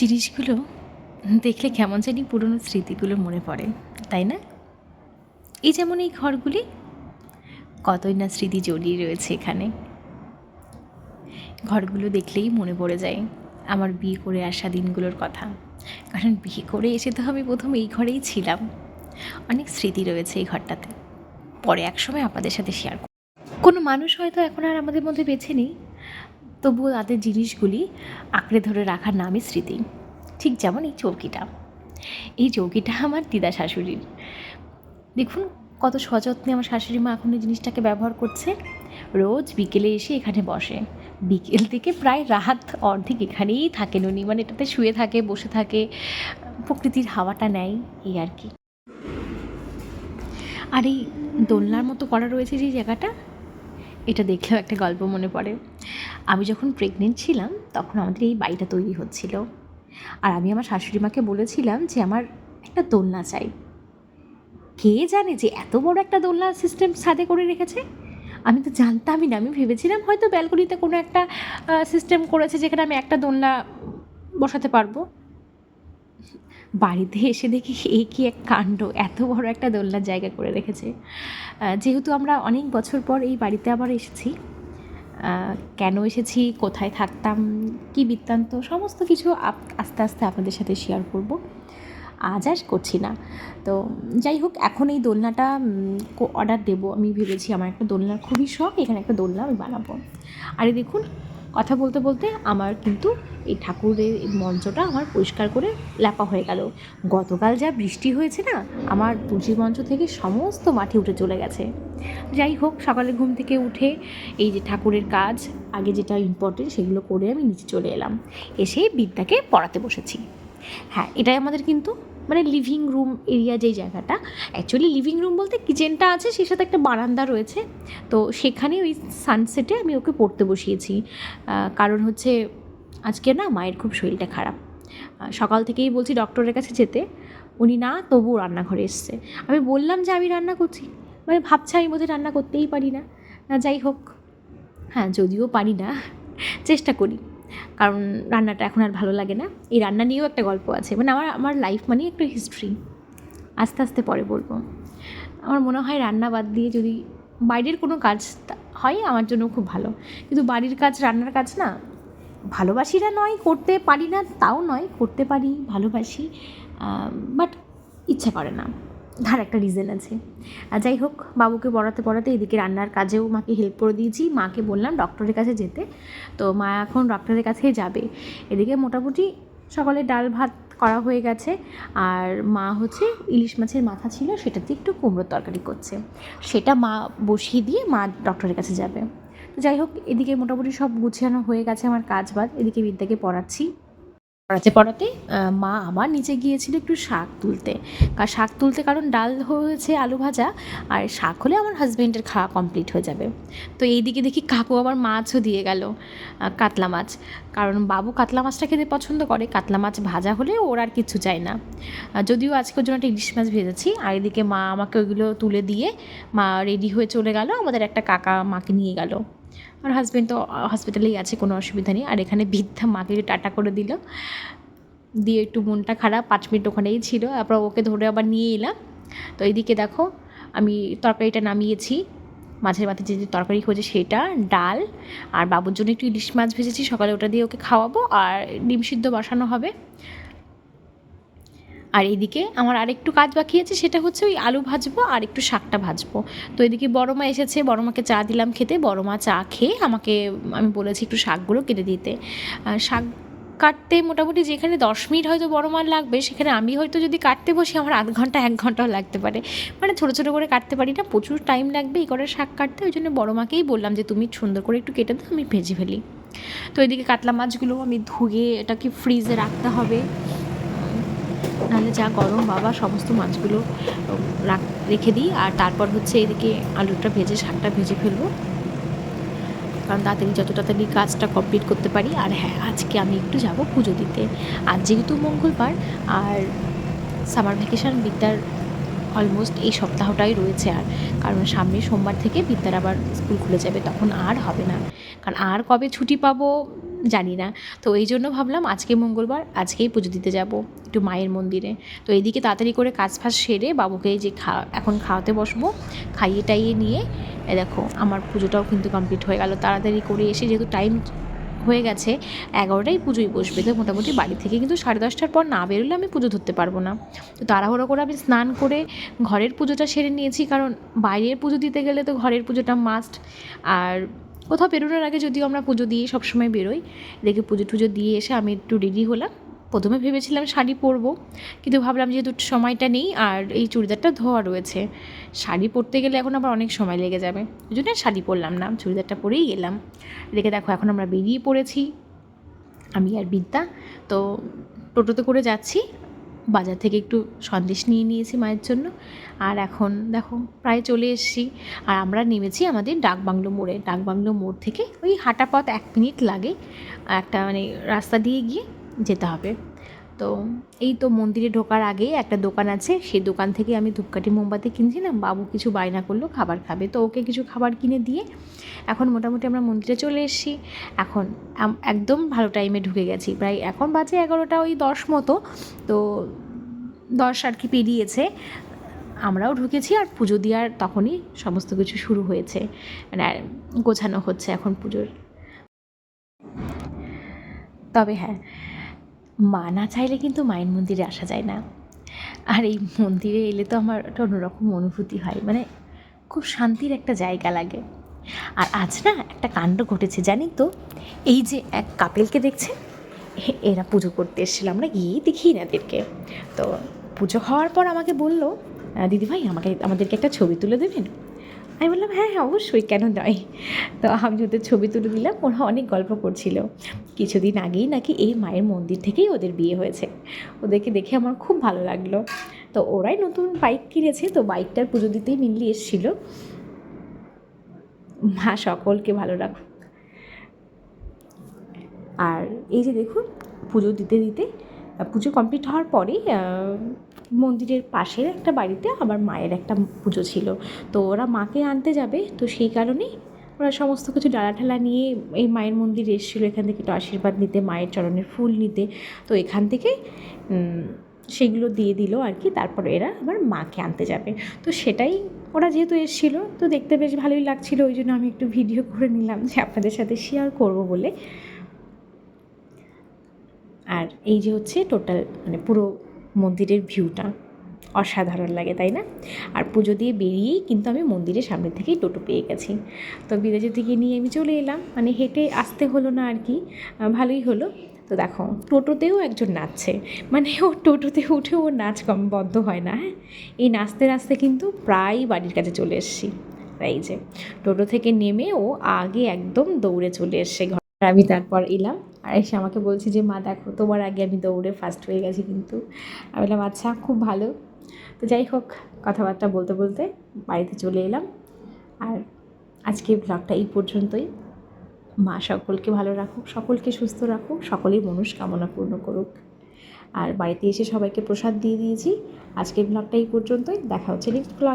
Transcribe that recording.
জিনিসগুলো দেখলে কেমন জানি পুরনো স্মৃতিগুলো মনে পড়ে, তাই না? এই যেমন এই ঘরগুলি, কতই না স্মৃতি জড়িয়ে রয়েছে এখানে। ঘরগুলো দেখলেই মনে পড়ে যায় আমার বিয়ে করে আসা দিনগুলোর কথা। কারণ বিয়ে করে এসে তো আমি প্রথম এই ঘরেই ছিলাম। অনেক স্মৃতি রয়েছে এই ঘরটাতে। পরে একসময় আপনাদের সাথে শেয়ার কোনো মানুষ হয়তো এখন আর আমাদের মধ্যে বেছে নেই। তবুও তাদের জিনিসগুলি আঁকড়ে ধরে রাখার নামই স্মৃতি। ঠিক যেমন এই চৌকিটা। এই চৌকিটা আমার দিদা শাশুড়ির। দেখুন কত সযত্নে আমার শাশুড়ি মা এখন এই জিনিসটাকে ব্যবহার করছে। রোজ বিকেলে এসে এখানে বসে। বিকেল থেকে প্রায় রাত অর্ধেক এখানেই থাকেন উনি। মানে এটাতে শুয়ে থাকে, বসে থাকে। প্রকৃতির হাওয়াটা নেয়, এই আর কি। আর এই দোলনার মতো করা রয়েছে যে জায়গাটা এটা দেখলেও একটা গল্প মনে পড়ে। আমি যখন প্রেগনেন্ট ছিলাম, তখন আমাদের এই বাড়িটা তৈরি হচ্ছিল। আর আমি আমার শাশুড়ি মাকে বলেছিলাম যে, আমার একটা দোলনা চাই। কে জানে যে, এত বড় একটা দোলনা সিস্টেম ছাদে করে রেখেছে? আমি তো জানতামই না। আমি ভেবেছিলাম হয়তো ব্যালকনিতে কোনো একটা সিস্টেম করেছে যেখানে আমি একটা দোলনা বসাতে পারব। বাড়িতে এসে দেখি এই কি এক কাণ্ড, এত বড় একটা দোলনার জায়গা করে রেখেছে। যেহেতু আমরা অনেক বছর পর এই বাড়িতে আবার এসেছি কেন এসেছি, কোথায় থাকতাম, কি বৃত্তান্ত, সমস্ত কিছু আস্তে আস্তে আপনাদের সাথে শেয়ার করব। আজ আর করছি না। তো যাই হোক, এখন এই দোলনাটা অর্ডার দেবো। আমি ভেবেছি আমার একটা দোলনার খুবই শখ, এখানে একটা দোলনা আমি বানাবো। আরে দেখুন কথা বলতে বলতে আমার কিন্তু এই ঠাকুরের মঞ্চটা আমার পরিষ্কার করে ল্যাপা হয়ে গেল। গতকাল যা বৃষ্টি হয়েছে না, আমার তুলসী মঞ্চ থেকে সমস্ত মাটি উঠে চলে গেছে। যাই হোক, সকালে ঘুম থেকে উঠে এই যে ঠাকুরের কাজ, আগে যেটা ইম্পর্টেন্ট সেগুলো করে আমি নিচে চলে এলাম। এসে বিদ্যাকে পড়াতে বসেছি। হ্যাঁ এটাই আমাদের কিন্তু মানে লিভিং রুম এরিয়া যেই জায়গাটা অ্যাকচুয়ালি লিভিং রুম বলতে কিচেনটা আছে, সেই সাথে একটা বারান্দা রয়েছে। তো সেখানে ওই সানসেটে আমি ওকে পড়তে বসিয়েছি। কারণ হচ্ছে আজকে না মায়ের খুব শরীরটা খারাপ। সকাল থেকেই বলছি ডক্টরের কাছে যেতে। উনি না তবুও রান্নাঘরে এসছে। আমি বললাম যে, আমি রান্না করছি। মানে ভাবছে আমি বোধহয় রান্না করতেই পারি না। না, যাই হোক। হ্যাঁ যদিও পারি না, চেষ্টা করি। কারণ রান্নাটা এখন আর ভালো লাগে না। এই রান্না নিয়েও একটা গল্প আছে। মানে আমার আমার লাইফ মানেই একটা হিস্ট্রি আস্তে আস্তে পরে বলব। আমার মনে হয় রান্না বাদ দিয়ে যদি বাইরের কোনো কাজ হয়, আমার জন্য খুব ভালো। কিন্তু বাড়ির কাজ, রান্নার কাজ না, ভালোবাসিরা নয়, করতে পারি না, তাও নয়, করতে পারি, ভালোবাসি বাট ইচ্ছা করে না। তার একটা রিজন আছে। আর যাই হোক, বাবুকে পড়াতে পড়াতে এদিকে রান্নার কাজেও মাকে হেল্প করে দিয়েছি। মাকে বললাম ডক্টরের কাছে যেতে। তো মা এখন ডক্টরের কাছে যাবে। এদিকে মোটামুটি সকালে ডাল ভাত করা হয়ে গেছে। আর মা হচ্ছে ইলিশ মাছের মাথা ছিল, সেটাতে একটু কুমড়োর তরকারি করছে। সেটা মা বসিয়ে দিয়ে মা ডক্টরের কাছে যাবে। তো যাই হোক, এদিকে মোটামুটি সব গুছানো হয়ে গেছে আমার কাজ বাদ এদিকে বিদ্যাকে পড়াচ্ছি। পড়াতে পড়াতে মা আমার নিচে গিয়েছিল একটু শাক তুলতে। কার শাক তুলতে কারণ ডাল হয়েছে আলু ভাজা, আর শাক হলে আমার হাজব্যান্ডের খাওয়া কমপ্লিট হয়ে যাবে। তো এইদিকে দেখি কাকু আবার মাছও দিয়ে গেল কাতলা মাছ। কারণ বাবু কাতলা মাছটা খেতে পছন্দ করে, কাতলা মাছ ভাজা হলে ওর আর কিছু চাই না। যদিও আজকের জন্য একটা ইলিশ মাছ ভেজেছি, আর এদিকে মা আমাকে ওইগুলো তুলে দিয়ে মা রেডি হয়ে চলে গেল, আমাদের একটা কাকা মাকে নিয়ে গেল। আর হাজব্যান্ড তো হসপিটালেই আছে, কোনো অসুবিধা নেই। আর এখানে বৃদ্ধা মাকে টাটা করে দিল। দিয়ে একটু মনটা খারাপ, পাঁচ মিনিট ওখানেই ছিল। তারপর ওকে ধরে আবার নিয়ে এলাম। তো এইদিকে দেখো, আমি তরকারিটা নামিয়েছি। মাছের মাথায় যে তরকারি খোঁজে সেটা, ডাল আর বাবুর জন্য একটু ইলিশ মাছ ভেজেছি। সকালে ওটা দিয়ে ওকে খাওয়াবো। আর ডিম সিদ্ধ বসানো হবে। আর এদিকে আমার আরেকটু কাজ বাকি আছে, সেটা হচ্ছে ওই আলু ভাজবো আর একটু শাকটা ভাজবো। তো এদিকে বড় মা এসেছে, বড় মাকে চা দিলাম খেতে, বড় মা চা খেয়ে আমাকে, আমি বলেছি একটু শাকগুলো কেটে দিতে। শাক কাটতে মোটামুটি যেখানে দশ মিনিট হয়তো বড় মার লাগবে, সেখানে আমি হয়তো যদি কাটতে বসি, আমার আধ ঘণ্টা, এক ঘন্টাও লাগতে পারে। মানে ছোটো ছোটো করে কাটতে পারি না, প্রচুর টাইম লাগবে এই করে শাক কাটতে, ওই জন্য বড় মাকেই বললাম যে, তুমি সুন্দর করে একটু কেটে দাও, আমি ভেজে ফেলি। তো এদিকে কাতলা মাছগুলো আমি ধুয়ে এটাকে ফ্রিজে রাখতে হবে। নাহলে যা গরম বাবা, সমস্ত মাছগুলো রাখ- রেখে দিই। আর তারপর হচ্ছে এদিকে আলুটা ভেজে, শাকটা ভেজে ফেলব। কারণ তাড়াতাড়ি, যত তাড়াতাড়ি কাজটা কমপ্লিট করতে পারি। আর হ্যাঁ আজকে আমি একটু যাব পুজো দিতে। আর যেহেতু মঙ্গলবার, আর সামার ভ্যাকেশন বিদ্যার অলমোস্ট এই সপ্তাহটাই রয়েছে আর। কারণ সামনে সোমবার থেকে বিদ্যার আবার স্কুল খুলে যাবে, তখন আর হবে না। কারণ আর কবে ছুটি পাবো? জানি না। তো এই জন্য ভাবলাম আজকে মঙ্গলবার, আজকেই পুজো দিতে যাব একটু মায়ের মন্দিরে। তো এইদিকে তাড়াতাড়ি করে কাজ ফাজ সেরে বাবুকে যে খা, এখন খাওয়াতে বসবো, খাইয়ে টাইয়ে নিয়ে দেখো আমার পুজোটাও কিন্তু কমপ্লিট হয়ে গেল। তাড়াতাড়ি করে এসে যেহেতু টাইম হয়ে গেছে, এগারোটায় পুজোই বসবে। তো মোটামুটি বাড়ি থেকে কিন্তু সাড়ে দশটার পর না বেরোলে আমি পুজো ধরতে পারব না। তো তাড়াহুড়ো করে আমি স্নান করে ঘরের পুজোটা সেরে নিয়েছি, কারণ বাইরের পুজো দিতে গেলে তো ঘরের পুজোটা মাস্ট আর কোথাও বেরোনোর আগে যদিও আমরা পুজো দিয়ে সবসময় বেরোই, দেখে পুজো টুজো দিয়ে এসে আমি একটু রেডি হলাম। প্রথমে ভেবেছিলাম শাড়ি পরবো, কিন্তু ভাবলাম যেহেতু সময়টা নেই আর এই চুড়িদারটা ধোয়া রয়েছে, শাড়ি পরতে গেলে এখন আবার অনেক সময় লেগে যাবে, ওই জন্য শাড়ি পরলাম না, চুড়িদারটা পরেই গেলাম। দেখে দেখো, এখন আমরা বেরিয়ে পড়েছি, আমি আর বিদ্যা, তো টোটোতে করে যাচ্ছি। বাজার থেকে একটু সন্দেশ নিয়ে নিয়েছি মায়ের জন্য। আর এখন দেখো প্রায় চলে এসেছি। আর আমরা নেমেছি আমাদের ডাকবাংলো মোড়ে। ডাকবাংলো মোড় থেকে ওই হাঁটা পথ এক মিনিট লাগে। একটা মানে রাস্তা দিয়ে গিয়ে যেতে হবে। তো এই তো মন্দিরে ঢোকার আগেই একটা দোকান আছে। সেই দোকান থেকে আমি ধূপকাঠি মোমবাতি কিনছিলাম। বাবু কিছু বায়না করল, খাবার খাবে। তো ওকে কিছু খাবার কিনে দিয়ে এখন মোটামুটি আমরা মন্দিরে চলে এসেছি। এখন একদম ভালো টাইমে ঢুকে গেছি। প্রায় এখন বাজে এগারোটা ওই দশ মতো। তো দশ আর কি পেরিয়েছে। আমরাও ঢুকেছি আর পুজো দেওয়ার তখনই সমস্ত কিছু শুরু হয়েছে। মানে গোছানো হচ্ছে এখন পুজোর। তবে হ্যাঁ মা না চাইলে কিন্তু মায়ের মন্দিরে আসা যায় না। আর এই মন্দিরে এলে তো আমার একটা অন্যরকম অনুভূতি হয় মানে খুব শান্তির একটা জায়গা লাগে। আর আজ না একটা কাণ্ড ঘটেছে জানি তো? এই যে এক কাপেলকে দেখছে এরা পুজো করতে এসেছিল আমরা গিয়েই দেখি এনাদেরকে। তো পুজো হওয়ার পর আমাকে বলল "আহ, দিদিভাই আমাকে আমাদেরকে একটা ছবি তুলে দেবেন? আমি বললাম হ্যাঁ হ্যাঁ অবশ্যই, কেন নয়? তো আমি ওদের ছবি তুলে দিলাম, ওরা অনেক গল্প করছিল। কিছুদিন আগেই নাকি এই মায়ের মন্দির থেকেই ওদের বিয়ে হয়েছে। ওদেরকে দেখে আমার খুব ভালো লাগল। তো ওরাই নতুন বাইক কিনেছে, তো বাইকটার পুজো দিতেই মিলিয়ে এসেছিল। মা সকলকে ভালো রাখুক। আর এই যে দেখুন, পুজো দিতে দিতে পুজো কমপ্লিট হওয়ার পরেই মন্দিরের পাশের একটা বাড়িতে আবার মায়ের একটা পুজো ছিল। তো ওরা মাকে আনতে যাবে, তো সেই কারণেই ওরা সমস্ত কিছু ডালা ঠালা নিয়ে এই মায়ের মন্দিরে এসেছিল। এখান থেকে একটু আশীর্বাদ নিতে, মায়ের চরণের ফুল নিতে। তো এখান থেকে সেগুলো দিয়ে দিল আর কি। তারপর এরা আবার মাকে আনতে যাবে। তো সেটাই ওরা যেহেতু এসেছিল, তো দেখতে বেশ ভালোই লাগছিল। ওই জন্য আমি একটু ভিডিও করে নিলাম যে আপনাদের সাথে শেয়ার করব বলে। আর এই যে হচ্ছে টোটাল মানে পুরো মন্দিরের ভিউটা অসাধারণ লাগে, তাই না? আর পুজো দিয়ে বেরিয়েই কিন্তু আমি মন্দিরের সামনে থেকেই টোটো পেয়ে গেছি। তো বিদেশের থেকে নিয়ে আমি চলে এলাম। মানে হেঁটে আসতে হলো না আর কি ভালোই হলো। তো দেখো, টোটোতেও একজন নাচছে। মানে ও টোটোতে উঠে ও নাচ কম বন্ধ হয় না হ্যাঁ? এই নাচতে নাচতে কিন্তু প্রায় বাড়ির কাছে চলে এসেছি। এই যে, টোটো থেকে নেমে ও আগে একদম দৌড়ে চলে এসছে আমি তারপর এলাম। আর এসে আমাকে বলছি যে, মা, দেখো, তোমার আগে আমি দৌড়ে ফার্স্ট হয়ে গেছি কিন্তু। আমি বললাম আচ্ছা খুব ভালো। তো যাই হোক, কথাবার্তা বলতে বলতে বাড়িতে চলে এলাম। আর আজকে ব্লগটা এই পর্যন্তই। মা, সকলকে ভালো রাখুক, সকলকে সুস্থ রাখুক, সকলের মনস্কামনা পূর্ণ করুক। আর বাড়িতে এসে সবাইকে প্রসাদ দিয়ে দিয়েছি। আজকের ব্লগটা এই পর্যন্তই। দেখা হচ্ছে নেক্সট ব্লগ